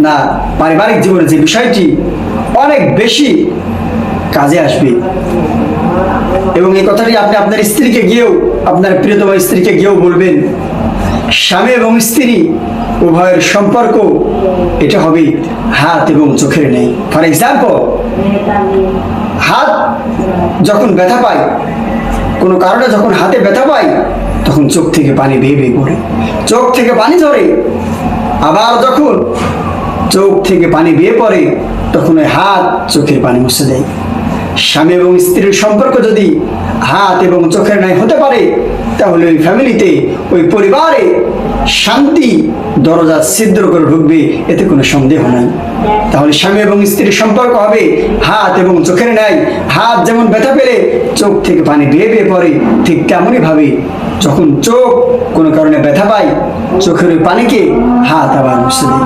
আপনার পারিবারিক জীবনে যে বিষয়টি, অনেক বেশি কাজে আসবে। এবং এই কথাটি আপনি আপনার স্ত্রীকে গিয়েও, আপনার প্রিয়তম স্ত্রীকে গিয়েও বলবেন, স্বামী এবং স্ত্রী, উভয়ের সম্পর্ক এটা হবে হাত এবং চোখের নেই ফর এক্সাম্পল হাত যখন ব্যথা পায়, কোনো কারণে যখন হাতে ব্যথা পায়, তখন চোখ থেকে পানি বেয়ে বেয়ে পড়ে। চোখ থেকে পানি ধরে, আবার যখন চোখ থেকে পানি বেয়ে পড়ে তখন ওই হাত চোখের পানি মুছে দেয়। স্বামী এবং স্ত্রীর সম্পর্ক যদি হাত এবং চোখের ন্যায় হতে পারে, তাহলে ওই ফ্যামিলিতে, ওই পরিবারে শান্তি দরজা ছিদ্র করে ঢুকবে, এতে কোনো সন্দেহ নাই। তাহলে স্বামী এবং স্ত্রীর সম্পর্ক হবে হাত এবং চোখের ন্যায়। হাত যেমন ব্যথা পেলে, চোখ থেকে পানি বেয়ে বেয়ে পড়ে, ঠিক তেমনই ভাবে যখন চোখ কোনো কারণে ব্যথা পায়, চোখের ওই পানিকে হাত আবার মুছে দেয়।